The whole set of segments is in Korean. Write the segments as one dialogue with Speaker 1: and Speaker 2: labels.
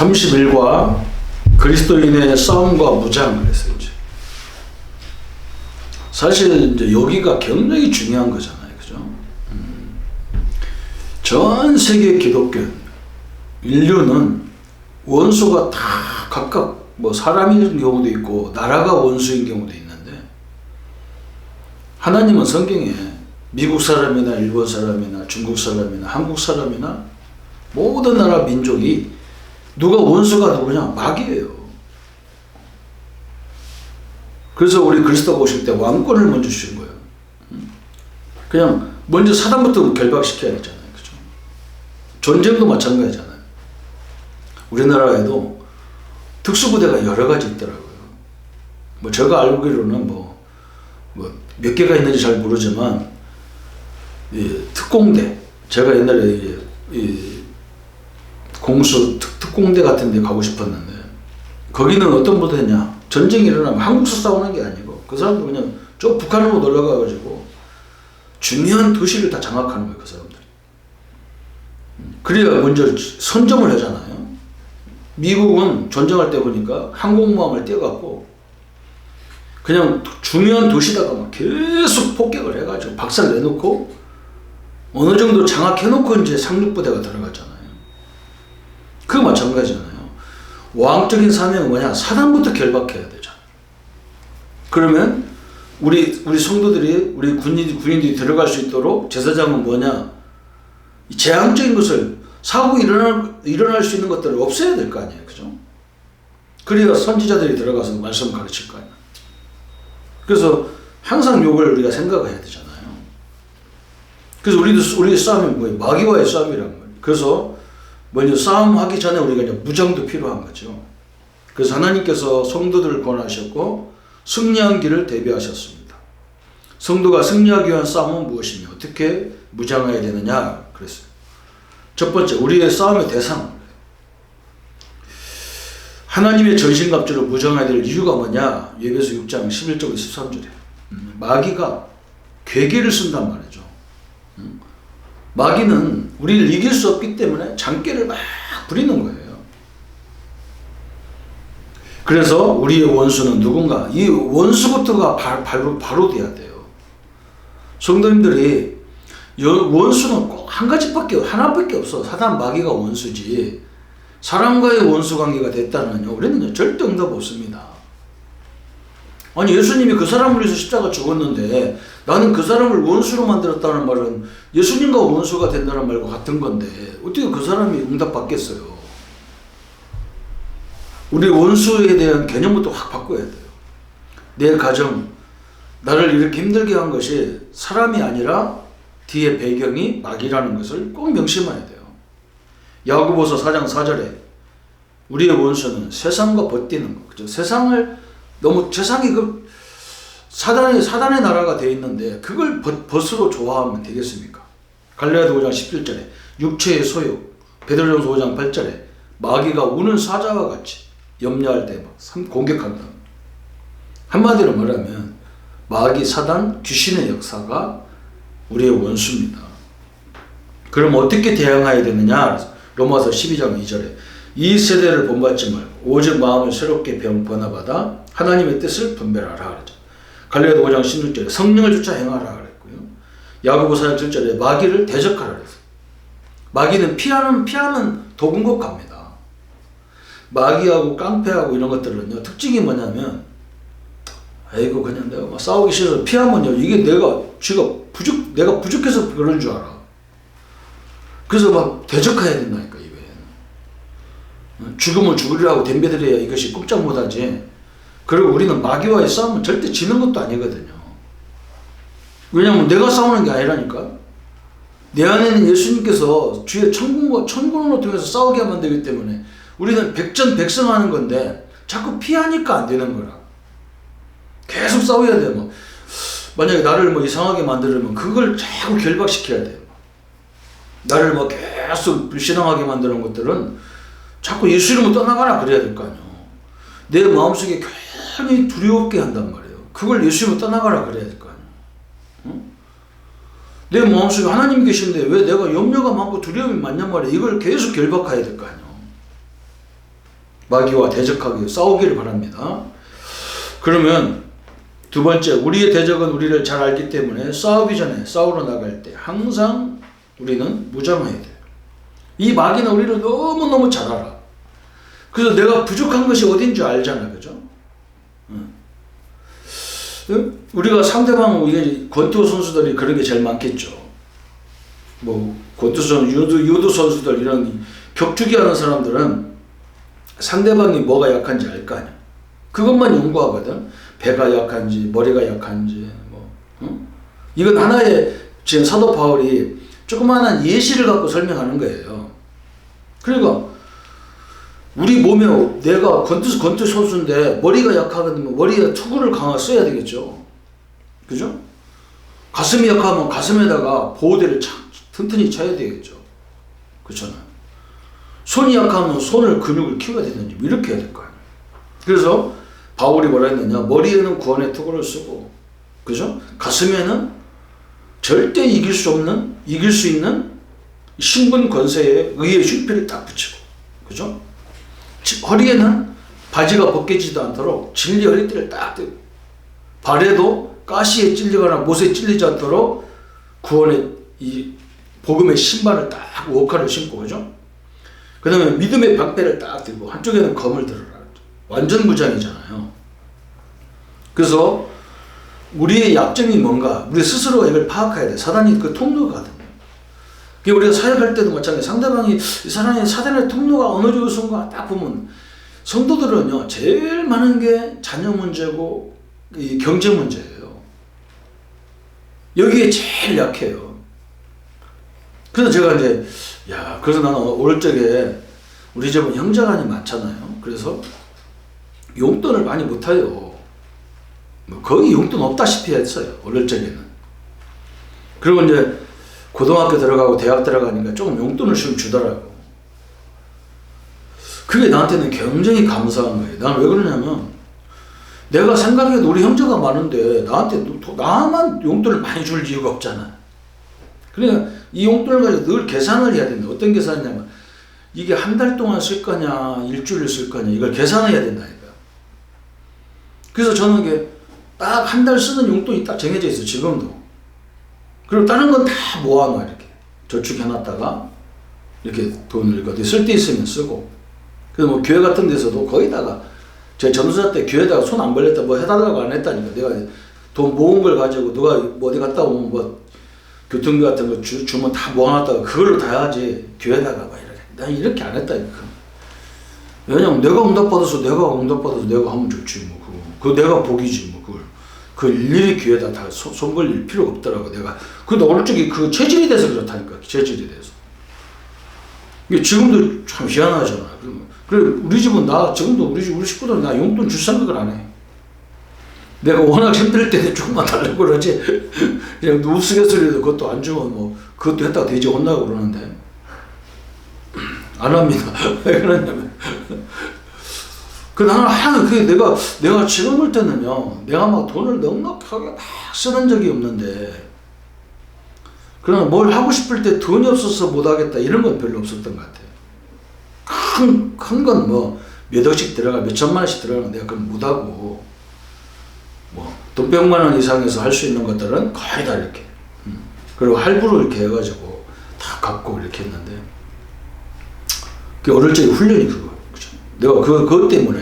Speaker 1: 30일과 그리스도인의 싸움과 무장 그랬어요. 이제. 사실 이제 여기가 굉장히 중요한 거잖아요. 그죠? 음. 전 세계 기독교 인류는 원수가 다 각각 뭐 사람인 경우도 있고 나라가 원수인 경우도 있는데 하나님은 성경에 미국 사람이나 일본 사람이나 중국 사람이나 한국 사람이나 모든 나라 민족이 누가 원수가 누구냐? 마귀예요. 그래서 우리 그리스도가 오실 때 왕권을 먼저 주신 거예요. 그냥 먼저 사단부터 결박시켜야 되잖아요. 그죠? 전쟁도 마찬가지잖아요. 우리나라에도 특수부대가 여러 가지 있더라고요. 뭐 제가 알기로는 뭐, 뭐 몇 개가 있는지 잘 모르지만 이 특공대 제가 옛날에 이, 이 공수 특, 특공대 같은 데 가고 싶었는데 거기는 어떤 부대냐? 전쟁이 일어나면 한국서 싸우는 게 아니고 그 사람들 그냥 저 북한으로 놀러 가가지고 중요한 도시를 다 장악하는 거예요 그 사람들이. 그래야 먼저 선점을 하잖아요. 미국은 전쟁할 때 보니까 항공모함을 떼어갖고 그냥 중요한 도시다가 막 계속 폭격을 해가지고 박살 내놓고 어느 정도 장악해놓고 이제 상륙부대가 들어갔잖아요. 그 마찬가지잖아요. 왕적인 사명은 뭐냐? 사단부터 결박해야 되잖아. 그러면 우리 우리 성도들이 우리 군인 군인들이 들어갈 수 있도록 제사장은 뭐냐? 재앙적인 것을 사고 일어날 일어날 수 있는 것들을 없애야 될 거 아니에요, 그죠? 그래야 선지자들이 들어가서 말씀 가르칠 거 아니에요. 그래서 항상 욕을 우리가 생각해야 되잖아요. 그래서 우리도 우리의 싸움이 뭐예요? 마귀와의 싸움이란 말이에요. 그래서 먼저 싸움하기 전에 우리가 이제 무장도 필요한 거죠. 그래서 하나님께서 성도들을 권하셨고 승리한 길을 대비하셨습니다. 성도가 승리하기 위한 싸움은 무엇이며 어떻게 무장해야 되느냐 그랬어요. 첫 번째 우리의 싸움의 대상 하나님의 전신갑주로 무장해야 될 이유가 뭐냐? 예배서 6장 11절 13절에 마귀가 괴계를 쓴단 말이죠. 음? 마귀는 우리를 이길 수 없기 때문에 장깨를 막 부리는 거예요. 그래서 우리의 원수는 누군가 이 원수부터가 바, 바로 바로 돼야 돼요. 성도님들이 원수는 꼭 한 가지밖에 하나밖에 없어. 사단 마귀가 원수지. 사람과의 원수 관계가 됐다면요. 우리는 절대 응답 없습니다. 아니 예수님이 그 사람을 위해서 십자가 죽었는데 나는 그 사람을 원수로 만들었다는 말은 예수님과 원수가 된다는 말과 같은 건데 어떻게 그 사람이 응답 받겠어요? 우리 원수에 대한 개념부터 확 바꿔야 돼요. 내 가정, 나를 이렇게 힘들게 한 것이 사람이 아니라 뒤에 배경이 마귀라는 것을 꼭 명심해야 돼요. 야고보서 4장 4절에 우리의 원수는 세상과 버티는 거. 그죠? 세상을 너무 세상이 그 사단의 사단의 나라가 돼 있는데 그걸 벗, 벗으로 좋아하면 되겠습니까? 갈라디아 5장 17절에 육체의 소욕, 베드로전서 5장 8절에 마귀가 우는 사자와 같이 염려할 때 막 공격한다. 한마디로 말하면 마귀 사단 귀신의 역사가 우리의 원수입니다. 그럼 어떻게 대응해야 되느냐? 로마서 12장 2절에 이 세대를 본받지 말고 오직 마음을 새롭게 변화받아 하나님의 뜻을 분별하라 그랬죠. 갈라디아 5장 16절에 성령을 쫓아 행하라 그랬고요. 야고보 4장 7절에 마귀를 대적하라 그랬어요. 마귀는 피하는 피하는 도군국 갑니다. 마귀하고 깡패하고 이런 것들은요 특징이 뭐냐면 아이고 그냥 내가 막 싸우기 싫어서 피하면요 이게 내가 쥐가 부족 내가 부족해서 그런 줄 알아. 그래서 막 대적해야 된다니까 이외에는 죽음을 죽으리라고 덤벼들어야 이것이 꼼짝 못하지. 그리고 우리는 마귀와의 싸움은 절대 지는 것도 아니거든요. 왜냐면 내가 싸우는 게 아니라니까. 내 안에는 예수님께서 주의 천군과 천군으로 통해서 싸우게 만들기 때문에 우리는 백전백승하는 건데 자꾸 피하니까 안 되는 거라. 계속 싸워야 돼요. 뭐. 만약에 나를 뭐 이상하게 만들면 그걸 자꾸 결박시켜야 돼요. 나를 뭐 계속 불신앙하게 만드는 것들은 자꾸 예수 이름을 떠나가라 그래야 될 거 아니에요. 내 마음속에 괜히 두렵게 한단 말이에요. 그걸 예수 이름을 떠나가라 그래야 될 거 아니에요. 응? 내 마음속에 하나님 계신데 왜 내가 염려가 많고 두려움이 많냔 말이에요. 이걸 계속 결박해야 될 거 아니에요. 마귀와 대적하기 싸우기를 바랍니다. 그러면 두 번째 우리의 대적은 우리를 잘 알기 때문에 싸우기 전에 싸우러 나갈 때 항상 우리는 무장해야 돼요. 이 마귀는 우리를 너무너무 잘 알아. 그래서 내가 부족한 것이 어딘 줄 알잖아. 그죠? 우리가 상대방 이게 권투 선수들이 그런 게 제일 많겠죠. 뭐 권투 선 유도 유도 선수들 이런 격투기 하는 사람들은 상대방이 뭐가 약한지 알 거 아니야. 그것만 연구하거든. 배가 약한지 머리가 약한지 뭐. 응? 이건 하나의 지금 사도 바울이 조그마한 예시를 갖고 설명하는 거예요. 그러니까 우리 몸에 내가 권투 권투 선수인데 머리가 약하거든요. 머리에 투구를 강화 써야 되겠죠. 그죠? 가슴이 약하면 가슴에다가 보호대를 차, 튼튼히 차야 되겠죠. 그렇잖아요. 손이 약하면 손을 근육을 키워야 되는지 이렇게 해야 될 거 아니에요. 그래서 바울이 뭐라 했느냐? 머리에는 구원의 투구를 쓰고, 그죠? 가슴에는 절대 이길 수 없는, 이길 수 있는 신분 권세에 의의 슈피를 딱 붙이고, 그죠? 지- 허리에는 바지가 벗겨지지도 않도록 진리 허리띠를 딱 떼고, 발에도 가시에 찔리거나 못에 찔리지 않도록 구원의 이 복음의 신발을 딱 워카를 신고, 그죠? 그 다음에 믿음의 방패를 딱 들고, 한쪽에는 검을 들어라. 완전 무장이잖아요. 그래서 우리의 약점이 뭔가 우리 스스로가 이걸 파악해야 돼. 사단이 그 통로거든 요. 그 우리가 사역할 때도 마찬가지. 상대방이 이 사람이 사단의 통로가 어느 쪽인가 딱 보면 성도들은요 제일 많은 게 자녀 문제고 이 경제 문제예요. 여기에 제일 약해요. 그래서 제가 이제 야 그래서 나는 올 적에 우리 집은 형제간이 많잖아요. 그래서 용돈을 많이 못 타요. 뭐 거의 용돈 없다시피 했어요. 어릴 적에는. 그리고 이제 고등학교 들어가고 대학 들어가니까 조금 용돈을 좀 주더라고. 그게 나한테는 굉장히 감사한 거예요. 나는 왜 그러냐면 내가 생각해도 우리 형제가 많은데 나한테 도- 나만 용돈을 많이 줄 이유가 없잖아. 그러니까 이 용돈을 가지고 늘 계산을 해야 된다. 어떤 계산이냐면 이게 한 달 동안 쓸 거냐, 일주일 쓸 거냐 이걸 계산해야 된다니까. 그래서 저는 이게 딱 한 달 쓰는 용돈이 딱 정해져 있어 지금도. 그리고 다른 건 다 모아놔 이렇게. 저축해놨다가 이렇게 돈을 어디 쓸 데 있으면 쓰고. 그래서 뭐 교회 같은 데서도 거기다가 제 전도사 때 교회다가 손 안 벌렸다 뭐 해달라고 안 했다니까. 내가 돈 모은 걸 가지고 누가 뭐 어디 갔다 오면 뭐 교통비 같은 거 주, 주면 다 모아놨다가 그걸로 다 하지. 교회다가 막 이렇게. 난 이렇게 안 했다니까. 왜냐면 내가 응답받아서 내가 응답받아서 내가 하면 좋지 뭐 그거. 그 내가 복이지 뭐 그 일일이 귀에다 다손 벌릴 필요가 없더라고 내가. 근데 어느 쪽이 그 체질이 돼서 그렇다니까 체질이 돼서. 이게 지금도 참 희한하잖아. 그러면. 그래 우리 집은 나 지금도 우리 집 우리 식구들은 나 용돈 줄 생각을 안 해. 내가 워낙 힘들 때는 조금만 달라고 그러지. 그냥 우스갯소리도 그것도 안 주면 뭐 그것도 했다가 돼지 혼나고 그러는데. 안 합니다. 왜 그러냐면 그 나는 하는 그 내가 내가 지금 볼 때는요 내가 막 돈을 넉넉하게 막 쓰는 적이 없는데 그러나 뭘 하고 싶을 때 돈이 없어서 못 하겠다 이런 건 별로 없었던 것 같아요 큰큰 건뭐 몇 억씩 들어가 몇 천만 원씩 들어가는 내가 그건 못 하고 뭐돈 백만 원 이상에서 할 수 있는 것들은 거의 다 이렇게 음. 그리고 할부로 이렇게 해가지고 다 갚고 이렇게 했는데 그 어릴 적에 훈련이 그거 내가 그 그것 때문에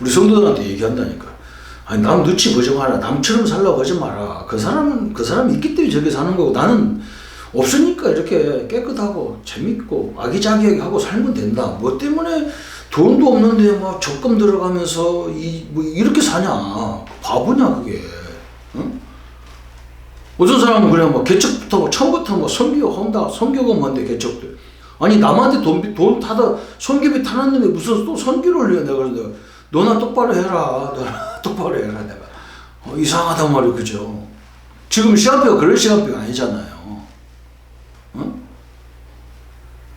Speaker 1: 우리 성도들한테 얘기한다니까. 아니 남 눈치 보지 마라. 남처럼 살라고 하지 마라. 그 사람은 그 사람이 있기 때문에 저기 사는 거고 나는 없으니까 이렇게 깨끗하고 재밌고 아기자기하게 하고 살면 된다. 뭐 때문에 돈도 없는데 막 적금 들어가면서 이 뭐 이렇게 사냐? 바보냐 그게? 응? 어떤 사람은 그냥 뭐 개척부터 뭐 처음부터 뭐 선교 한다. 선교가 뭔데 개척들? 아니 남한테 돈, 돈 타다 선교비 타는 놈이 무슨 또 선교를 해 내가 그래서 너나 똑바로 해라. 너나 똑바로 해라 내가. 어, 이상하단 말이야 그죠? 지금 시간표가 그럴 시간표가 아니잖아요. 어?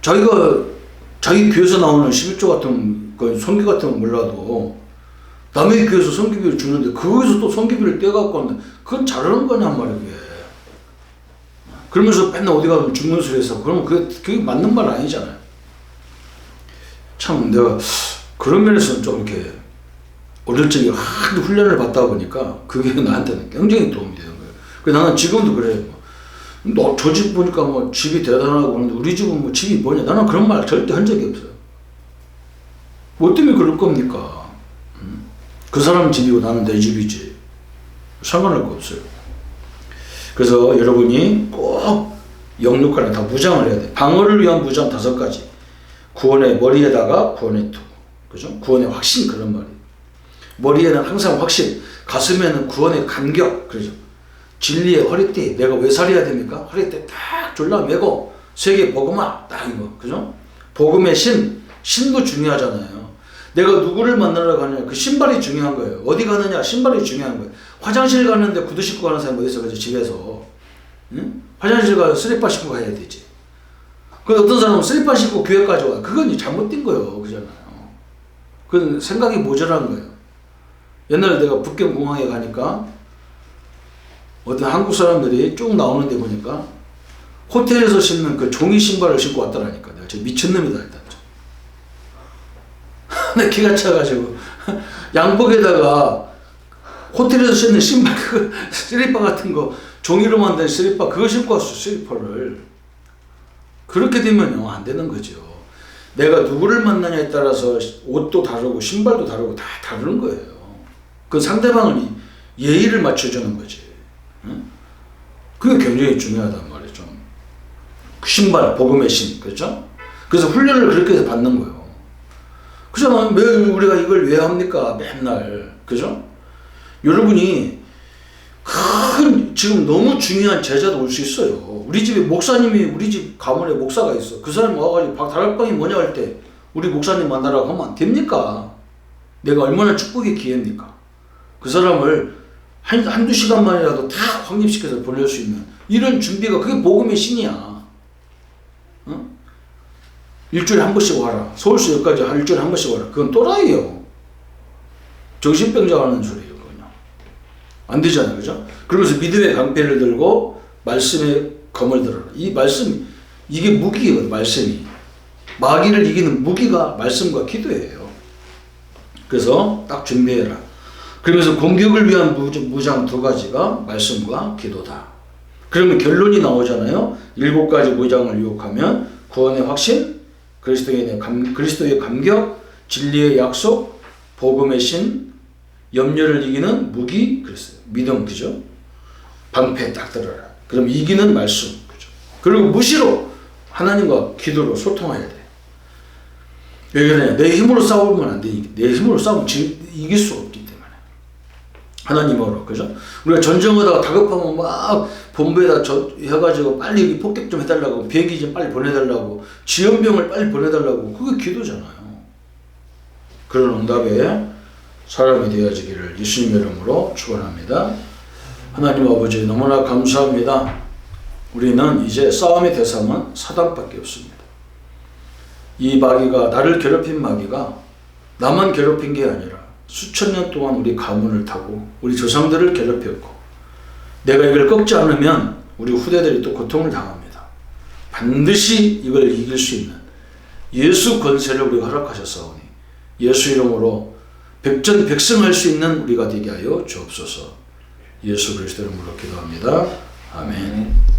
Speaker 1: 자기가 자기 교회에서 나오는 11조 같은 그 선교 같은 건 몰라도 남의 교회에서 선교비를 주는데 거기서 또 선교비를 떼갖고 하는데 그건 잘하는 거냔 말이야 그러면서 맨날 어디 가면 죽는 소리 해서 그러면 그게, 그게 맞는 말 아니잖아요. 참 내가 그런 면에서는 좀 이렇게 어릴 적에 하도 훈련을 받다 보니까 그게 나한테는 굉장히 도움이 되는 거예요. 그래서 나는 지금도 그래요. 너저 집 보니까 뭐 집이 대단하고 그러는데 우리 집은 뭐 집이 뭐냐? 나는 그런 말 절대 한 적이 없어요. 뭐 때문에 그럴 겁니까? 음? 그 사람 집이고 나는 내 집이지. 상관할 거 없어요. 그래서 여러분이 꼭 영육간에 다 무장을 해야 돼. 방어를 위한 무장 다섯 가지. 구원의 머리에다가 구원의 투. 그죠? 구원의 확신 그런 말이에요. 머리에는 항상 확신, 가슴에는 구원의 감격. 그죠? 진리의 허리띠. 내가 왜 살아야 됩니까? 허리띠 딱 졸라 매고 세계 복음화 딱 이거. 그죠? 복음의 신. 신도 중요하잖아요. 내가 누구를 만나러 가느냐 그 신발이 중요한 거예요. 어디 가느냐 신발이 중요한 거예요. 화장실 가는데 구두 신고 가는 사람이 어디 있어 그죠 집에서 응? 화장실 가서 슬리퍼 신고 가야 되지. 그 어떤 사람은 슬리퍼 신고 교회까지 와. 그건 잘못된 거예요. 그잖아요. 그건 생각이 모자란 거예요. 옛날에 내가 북경 공항에 가니까 어떤 한국 사람들이 쭉 나오는데 보니까 호텔에서 신는 그 종이 신발을 신고 왔더라니까. 내가 저 미친놈이다 일단. 내 기가 차가지고 양복에다가 호텔에서 신는 신발 그 슬리퍼 같은 거 종이로 만든 슬리퍼 그거 신고 왔어 슬리퍼를 그렇게 되면요 안 되는 거죠 내가 누구를 만나냐에 따라서 옷도 다르고 신발도 다르고 다 다른 거예요 그 상대방을 예의를 맞춰주는 거지 응? 그게 굉장히 중요하단 말이죠 신발 복음의 신 그렇죠 그래서 훈련을 그렇게 해서 받는 거예요 그잖아. 왜 우리가 이걸 왜 합니까? 맨날. 그죠? 여러분이 큰 지금 너무 중요한 제자도 올 수 있어요. 우리 집에 목사님이 우리 집 가문에 목사가 있어. 그 사람이 와가지고 박 다락방이 뭐냐 할 때 우리 목사님 만나라고 하면 안 됩니까? 내가 얼마나 축복의 기회입니까? 그 사람을 한, 한두 시간만이라도 다 확립시켜서 보낼 수 있는 이런 준비가 그게 복음의 신이야. 어? 일주일에 한 번씩 와라. 서울시 여기까지 한 일주일에 한 번씩 와라. 그건 또라이예요. 정신병자 하는. 그냥. 안 되잖아요. 그죠? 그러면서 믿음의 강패를 들고 말씀의 검을 들어라. 이 말씀, 이게 무기거든, 말씀이. 마귀를 이기는 무기가 말씀과 기도예요. 그래서 딱 준비해라. 그러면서 공격을 위한 무장, 두 가지가 말씀과 기도다. 그러면 결론이 나오잖아요. 일곱 가지 무장을 유혹하면 구원의 확신, 그리스도의 감, 그리스도의 감격, 진리의 약속, 복음의 신, 염려를 이기는 무기, 그랬어요. 믿음, 그죠? 방패 딱 들어라. 그럼 이기는 말씀, 그죠? 그리고 무시로 하나님과 기도로 소통해야 돼. 왜 그러냐? 내 힘으로 싸우면 안 되니까. 내 힘으로 싸우면 지, 이길 수 없기 때문에. 하나님으로, 그죠? 우리가 전쟁하다가 다급하면 막 본부에다 저 해가지고 빨리 폭격 좀 해달라고 비행기 좀 빨리 보내달라고 지연병을 빨리 보내달라고 그게 기도잖아요. 그런 응답에 사람이 되어지기를 예수님 이름으로 축원합니다. 하나님 아버지 너무나 감사합니다. 우리는 이제 싸움의 대상은 사단밖에 없습니다. 이 마귀가 나를 괴롭힌 마귀가 나만 괴롭힌 게 아니라 수천 년 동안 우리 가문을 타고 우리 조상들을 괴롭혔고 내가 이걸 꺾지 않으면 우리 후대들이 또 고통을 당합니다. 반드시 이걸 이길 수 있는 예수 권세를 우리가 허락하셨사오니 예수 이름으로 백전백승할 수 있는 우리가 되게 하여 주옵소서 예수 그리스도 이름으로 기도합니다. 아멘.